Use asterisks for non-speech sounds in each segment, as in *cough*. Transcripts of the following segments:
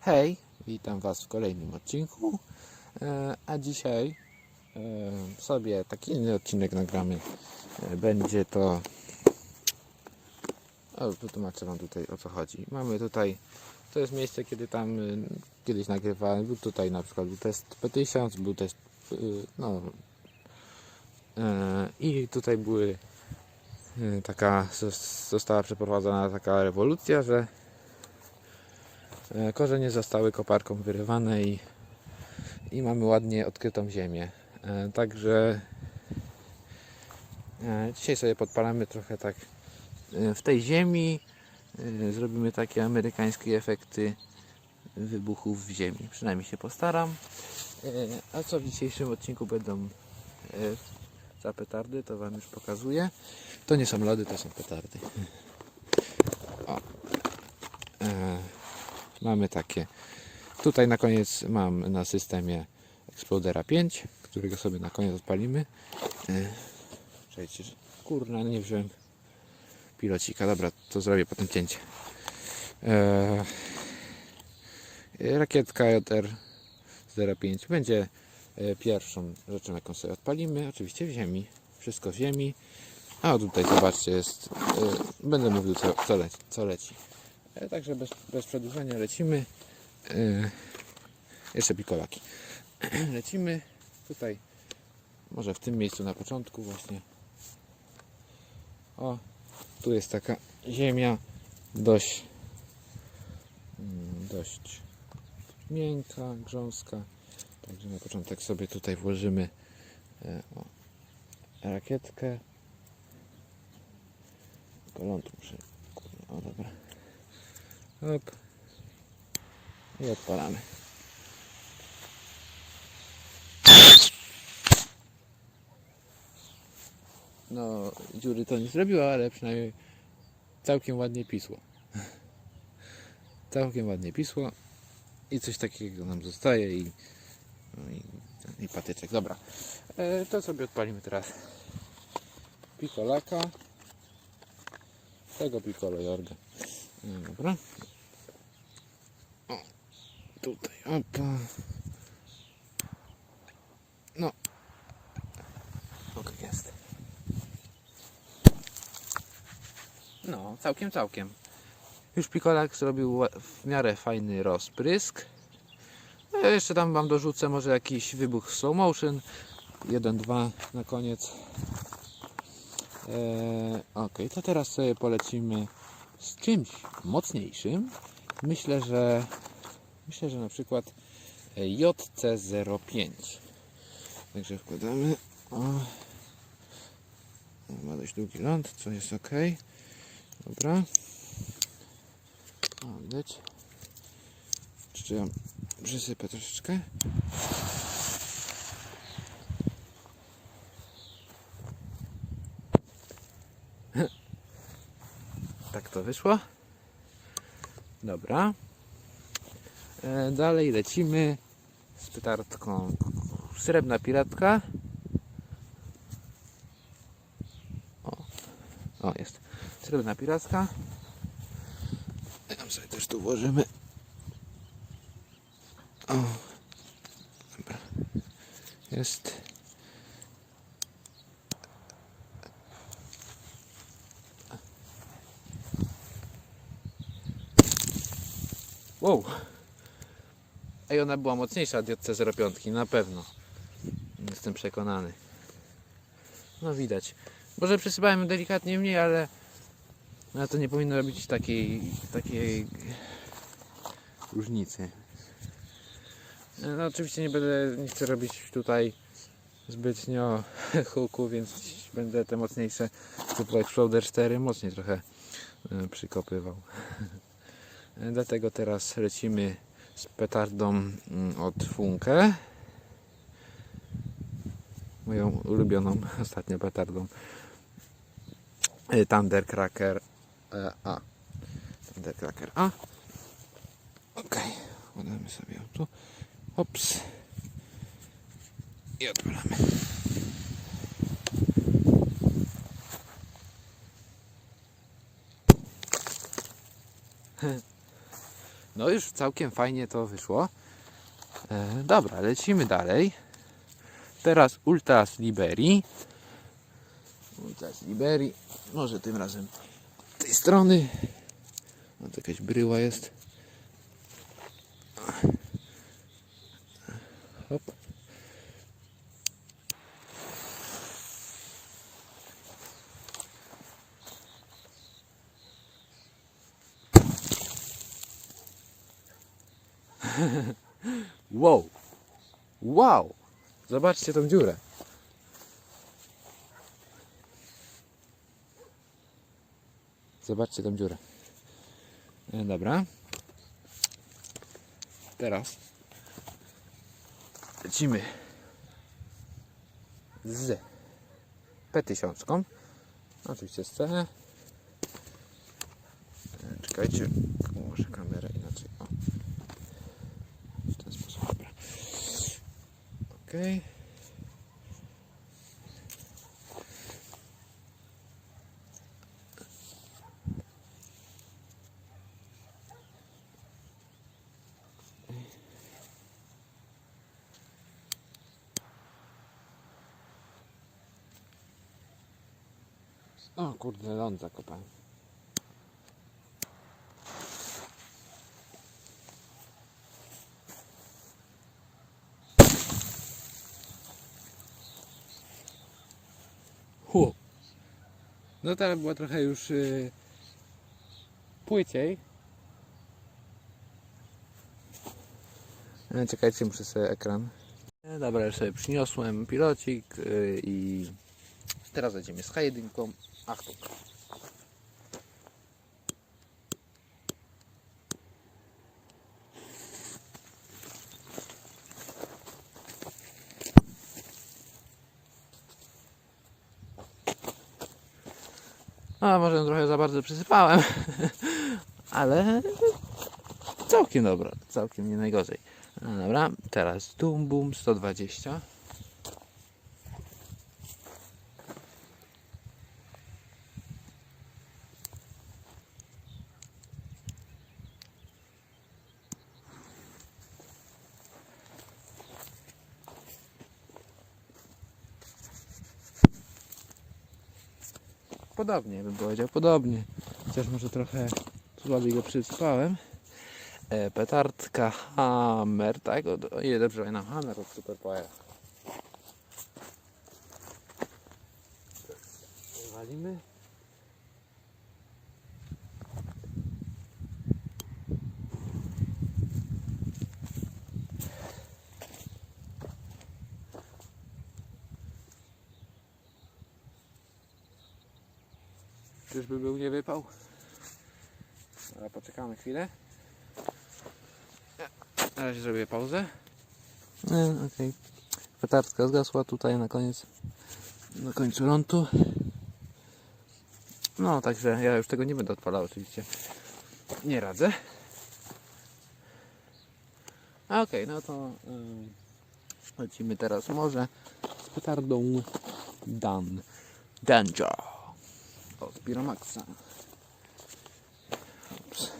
Hej, witam Was w kolejnym odcinku. E, A dzisiaj e, sobie taki inny odcinek nagramy. E, Będzie to. O, wytłumaczę Wam tutaj o co chodzi. Mamy tutaj. To jest miejsce, kiedy tam kiedyś nagrywałem. Był tutaj na przykład był test P1000, był test. No. I tutaj były. Taka zos- została przeprowadzona taka rewolucja, że Korzenie zostały koparką wyrywane i, i mamy ładnie odkrytą ziemię. E, Także e, dzisiaj sobie podpalamy trochę tak e, w tej ziemi. e, Zrobimy takie amerykańskie efekty wybuchów w ziemi. Przynajmniej się postaram. E, A co w dzisiejszym odcinku będą e, za petardy, to Wam już pokazuję. To nie są lody, to są petardy. O. E, mamy takie. Tutaj na koniec mam na systemie Explodera 5, którego sobie na koniec odpalimy. E, Czekajcie, że- kurna, nie wziąłem pilocika. Dobra, to zrobię potem cięcie. E, rakietka JR 05 będzie e, pierwszą rzeczą, jaką sobie odpalimy. Oczywiście w ziemi. Wszystko w ziemi. A tutaj zobaczcie, jest. E, będę mówił, co, co, leci, co leci. E, Także bez, bez przedłużenia lecimy. E, jeszcze pikolaki. *clears throat* lecimy tutaj. Może w tym miejscu na początku właśnie. O, tu jest taka ziemia dość mm, dość miękka, grząska. Także na początek sobie tutaj włożymy e, o, rakietkę. Koląd muszę. kurde, O dobra. Hop. I odpalamy. No, dziury to nie zrobiła, ale przynajmniej całkiem ładnie pisło. Całkiem ładnie pisło. I coś takiego nam zostaje i, no i, i patyczek. Dobra. E, to sobie odpalimy teraz pikolaka. Tego pikolo jorga. No, Dobra. O, tutaj, opa. No. Ok, jest. No, całkiem, całkiem. Już Pikolak zrobił w miarę fajny rozprysk. No, jeszcze tam wam dorzucę może jakiś wybuch slow motion. 1-2 na koniec. Eee, ok, to teraz sobie polecimy z czymś mocniejszym. Myślę, że myślę, że na przykład e, JC05. Także wkładamy. O. Ma dość długi ląd, co jest ok. Dobra. O, widać. Jeszcze ja przysypę troszeczkę. *laughs* Tak to wyszło. Dobra. E, dalej lecimy z pytardką srebrna piratka. O, o jest. Srebrna piracka. Tam sobie też tu włożymy. O. Dobra. Jest. Wow. Ej, ona była mocniejsza od JC05, na pewno. Jestem przekonany. No widać. Może przysypałem delikatnie mniej, ale no, to nie powinno robić takiej, takiej różnicy. No oczywiście nie będę, nie chcę robić tutaj zbytnio *laughs* huku, więc będę te mocniejsze typu Exploder 4 mocniej trochę e, przykopywał. *laughs* Dlatego teraz lecimy z petardą mm, od Funke. Moją ulubioną *laughs* ostatnio petardą. E, Thundercracker e, A. Thundercracker A. Ok. Podamy sobie tu. Ops. I odpalamy. No już całkiem fajnie to wyszło. E, dobra, lecimy dalej. Teraz Ultras Liberi. Ultras Liberi. Może tym razem z tej strony. No to jakaś bryła jest. *laughs* Wow! Wow! Zobaczcie tą dziurę. Zobaczcie tą dziurę. E, Dobra. Teraz lecimy z P1000. Oczywiście z C. E, Czekajcie, może kamerę inaczej. O. W ten sposób, dobra. Okej. O kurde, ląd zakopałem. No teraz było trochę już yy, płyciej. E, Czekajcie, muszę sobie ekran. E, Dobra, już sobie przyniosłem pilocik yy, i teraz będziemy z H1. Achtung. A może trochę za bardzo przysypałem, *laughs* ale całkiem dobra, całkiem nie najgorzej. No dobra, teraz Doom Boom 120. Podobnie bym powiedział, podobnie. Chociaż może trochę słabiej go przyspałem. E, petardka Hammer, tak? O, ile dobrze pamiętam, Hammer od Superpower. Walimy. Czyżby był nie wypał? Ale poczekamy chwilę. Na razie zrobię pauzę. No, okej. Petardka zgasła tutaj na koniec. Na końcu lądu. No, także ja już tego nie będę odpalał oczywiście. Nie radzę. Okej, no to ym, lecimy teraz może z petardą Dan. Danger od Piromaxa. Ups.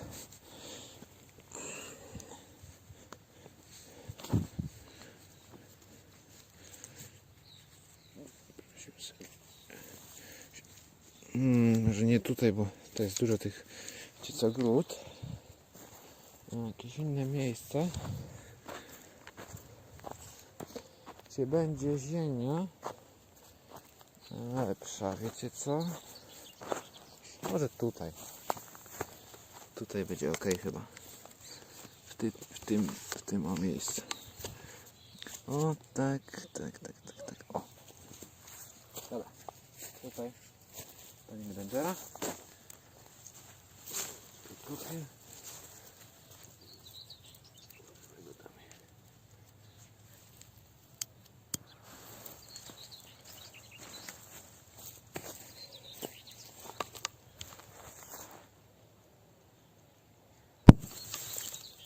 Hmm, może nie tutaj, bo to jest dużo tych wiecie co gród. No, jakieś inne miejsce. Gdzie będzie ziemia lepsza, wiecie co? Może tutaj. Tutaj będzie ok chyba. W, ty, w tym, w tym o miejscu. O tak, tak, tak, tak, tak. O. Dobra. Tutaj. Palimy Dangera. Tutaj.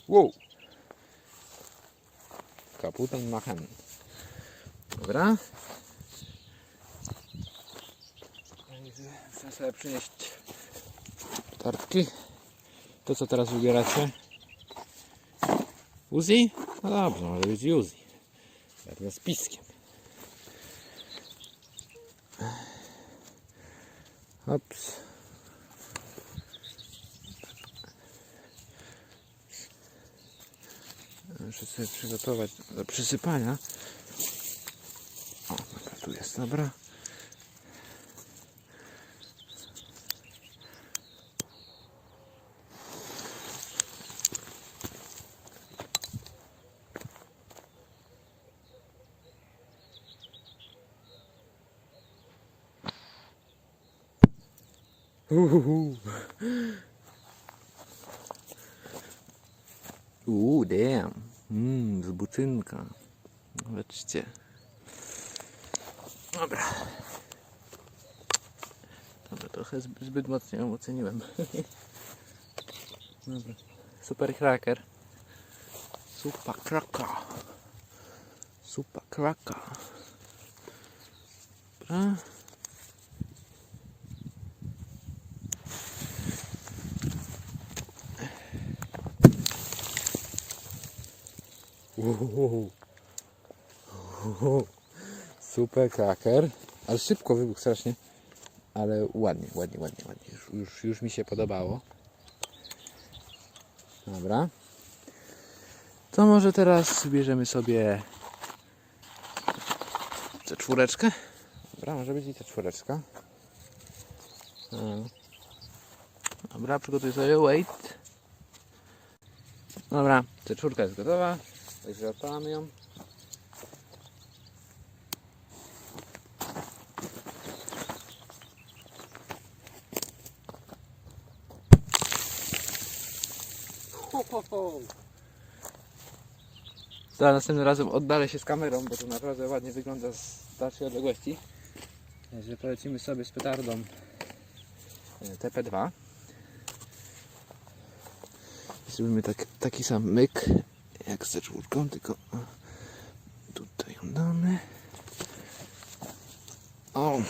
Wow. Kaputem machen. Dobra. Chcę sobie przynieść tartki. To co teraz wybieracie? Uzi? No dobrze, może być Uzi. Pewnie z piskiem. Ops. Muszę sobie przygotować do przysypania. O, dobra, tu jest, dobra. Uhuhu. Uuu, damn. Mmm, z buczynka. Zobaczcie. Dobra. Dobra, trochę zb- zbyt mocno ją oceniłem. *laughs* Dobra. Super cracker. Super cracker. Super cracker. Dobra. Super kraker. Ale szybko wybuchł strasznie. Ale ładnie, ładnie, ładnie, ładnie. Już, już, już mi się podobało. Dobra. To może teraz bierzemy sobie tę czwóreczkę. Dobra, może być i ta czwóreczka. No. Dobra, przygotuj sobie wait. Dobra, ta czwórka jest gotowa. Także odpalamy ją. Ho, ho, ho. Za następnym razem oddalę się z kamerą, bo to naprawdę ładnie wygląda z dalszej odległości. Także polecimy sobie z petardą e, TP2. Zrobimy tak, taki sam myk jak ze czwórką, tylko tutaj ją damy. O!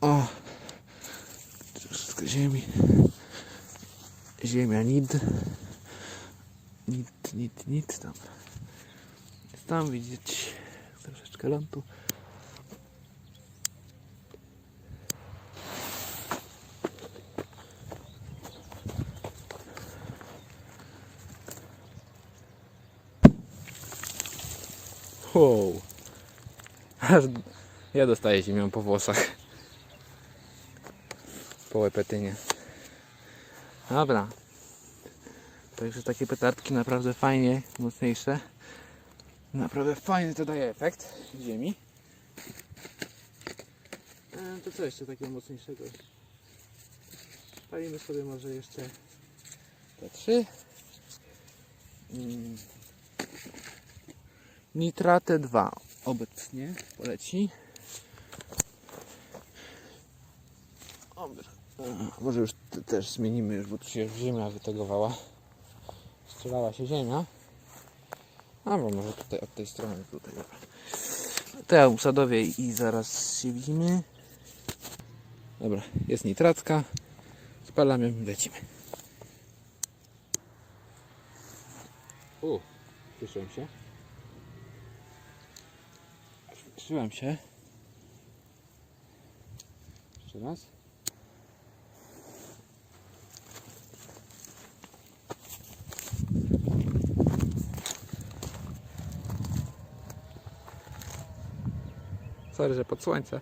O! Troszeczkę ziemi. Ziemia nid. Nit, nit, nit tam. Tam widzieć troszeczkę lądu. Wow. Aż ja dostaję ziemią po włosach. Po łepetynie. Dobra. Także takie petardki naprawdę fajnie, mocniejsze. Naprawdę fajny to daje efekt ziemi. E, to co jeszcze takiego mocniejszego? Palimy sobie może jeszcze te trzy. Mm. Nitratę 2 obecnie poleci. E, Może już te- też zmienimy już, bo tu się ziemia wytegowała. Strzelała się ziemia. A bo może tutaj od tej strony tutaj. Dobra. To ja usadowię i zaraz się widzimy. Dobra, jest nitratka. Spalam ją i lecimy. U, cieszyłem się. Cieszyłem się. Jeszcze raz. Sorry, że pod słońce.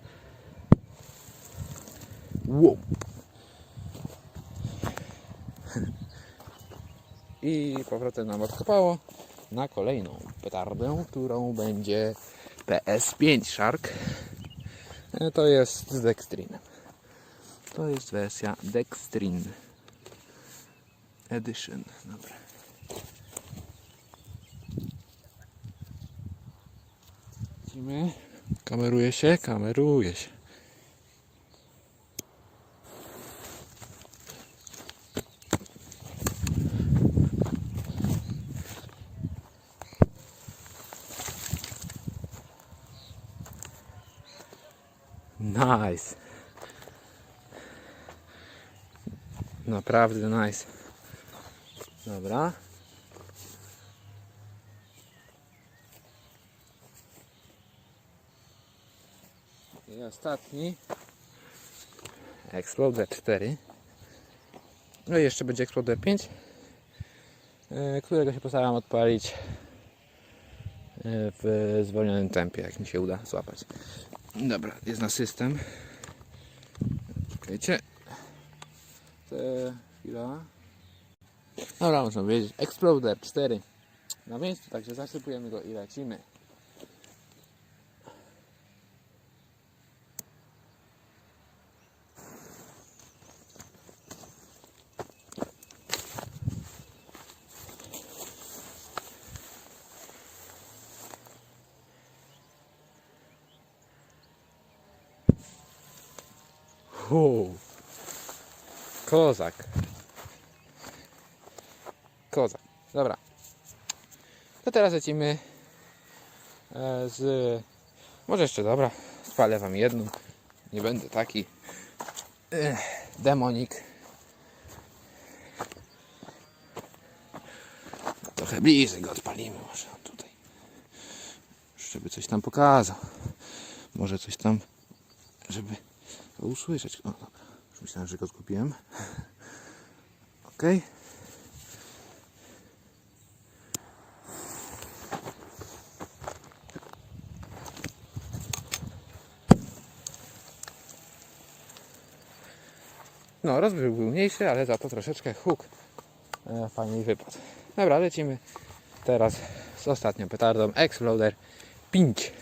Wow. I powrotem nam odkopało na kolejną petardę, którą będzie PS5 Shark. E, To jest z Dextrinem. To jest wersja Dextrin Edition. Dobra. Widzimy. Kameruje się, kameruje się. Nice. Naprawdę nice. Dobra. I ostatni. Exploder 4. No i jeszcze będzie Exploder 5, e, którego się postaram odpalić e, w zwolnionym tempie, jak mi się uda złapać. Dobra, jest na system. Czekajcie. Te, chwila. Dobra, można powiedzieć. Exploder 4 na miejscu, także zasypujemy go i lecimy. Kozak. Kozak. Dobra. To teraz lecimy e, z... Może jeszcze dobra. Spalę wam jedną. Nie będę taki e, demonik. Trochę bliżej go odpalimy może tutaj. Żeby coś tam pokazał. Może coś tam, żeby usłyszeć. O, dobra. Już myślałem, że go zgubiłem. Okej. No, rozbieg był mniejszy, ale za to troszeczkę huk e, fajniej wypadł. Dobra, lecimy teraz z ostatnią petardą Exploder 5.